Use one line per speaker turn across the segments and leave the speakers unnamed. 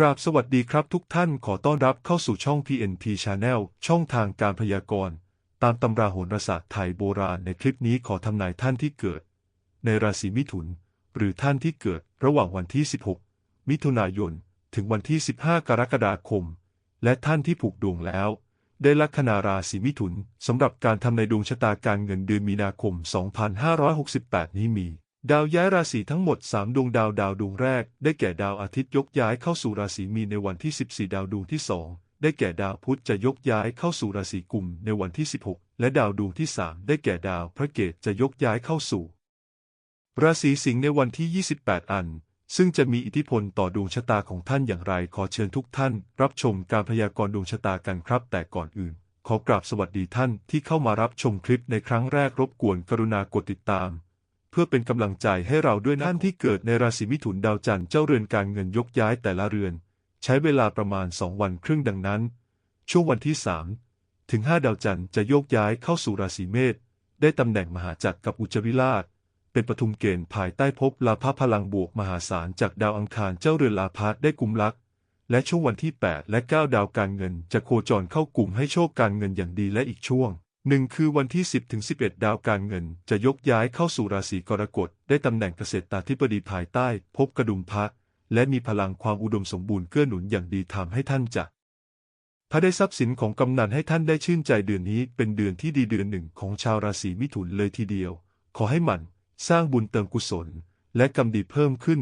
กราบสวัสดีครับทุกท่านขอต้อนรับเข้าสู่ช่อง PNP Channel ช่องทางการพยากรณ์ ตามตำราโหราศาสตร์ไทยโบราณในคลิปนี้ขอทำนายท่านที่เกิด ในราศีมิถุน หรือท่านที่เกิดระหว่างวันที่ 16 มิถุนายน ถึงวันที่ 15 กรกฎาคม และท่านที่ผูกดวงแล้ว ได้ลัคนาราศีมิถุนสำหรับการทำในดวงชะตาการเงินเดือนมีนาคม 2568 นี้มี ดาวย้ายราศีทั้งหมด 3 ดวงดาวดาวดวงแรก ได้แก่ดาวอาทิตย์ยกย้ายเข้าสู่ราศีมีนในวันที่ 14 ดาวดวงที่ 2 ได้แก่ดาวพุธจะยกย้ายเข้าสู่ราศีกุมในวันที่ 16 และดาวดวงที่ 3 ได้แก่ดาวพระเกตจะยกย้ายเข้าสู่ ราศีสิงห์ในวันที่ 28 อัน ซึ่งจะมีอิทธิพลต่อดวงชะตาของท่านอย่างไรขอเชิญทุกท่าน รับชมการพยากรณ์ดวงชะตากันครับ แต่ก่อนอื่น ขอกราบสวัสดีท่านที่เข้ามารับชมคลิปในครั้งแรกรบกวนกรุณากดติดตาม พื่อเป็นกำลังใจให้เราด้วยนะท่านที่เกิดในราศีมิถุนดาวจันทร์เจ้าเรือนการเงินยกย้ายแต่ละเรือน ใช้เวลาประมาณ2วันครึ่งดังนั้น ช่วงวันที่3ถึง5ดาวจันทร์จะโยกย้ายเข้าสู่ราศีเมษได้ตำแหน่งมหาจักรกับอุจจวิราช เป็นปทุมเกณฑ์ภายใต้ภพลาภพลังบวกมหาศาลจากดาวอังคารเจ้าเรือนลาพัได้กุมลักและช่วงวันที่ 8 และ 9 ดาวการเงินจะโคจรเข้ากลุ่มให้โชคการเงินอย่างดีและอีกช่วง หนึ่งคือวันที่ 10ถึง11 ดาวการเงิน จะยกย้ายเข้าสู่ราศีกรกฎได้ตำแหน่งเกษตราธิบดีภายใต้ภพกระดุมพระและมีพลังความอุดมสมบูรณ์เกื้อหนุนอย่างดีทำให้ท่านจะพระได้ทรัพย์สินของกำนันให้ท่านได้ชื่นใจเดือนนี้เป็นเดือนที่ดีเดือนหนึ่งของชาวราศีมิถุนเลยทีเดียว ขอให้หมั่นสร้างบุญเติมกุศล และกำดีเพิ่มขึ้น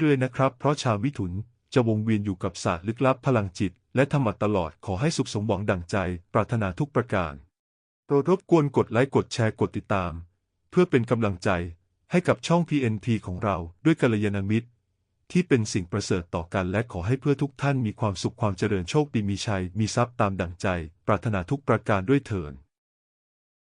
เรื่อยๆนะครับ เพราะชาวมิถุนจะวงเวียนอยู่กับศาสตร์ลึกลับพลังจิต และธรรมะตลอดขอให้สุขสมหวังดั่งใจ ปรารถนาทุกประการ รดรบกวนกดไลค์กดแชร์กดติดตาม เพื่อเป็นกำลังใจให้กับช่อง PNP ของเราด้วยกัลยาณมิตร ที่เป็นสิ่งประเสริฐต่อกันและขอให้เพื่อทุกท่านมีความสุขความเจริญโชคดีมีชัย มีทรัพย์ตามดั่งใจ ปรารถนาทุกประการด้วยเถิด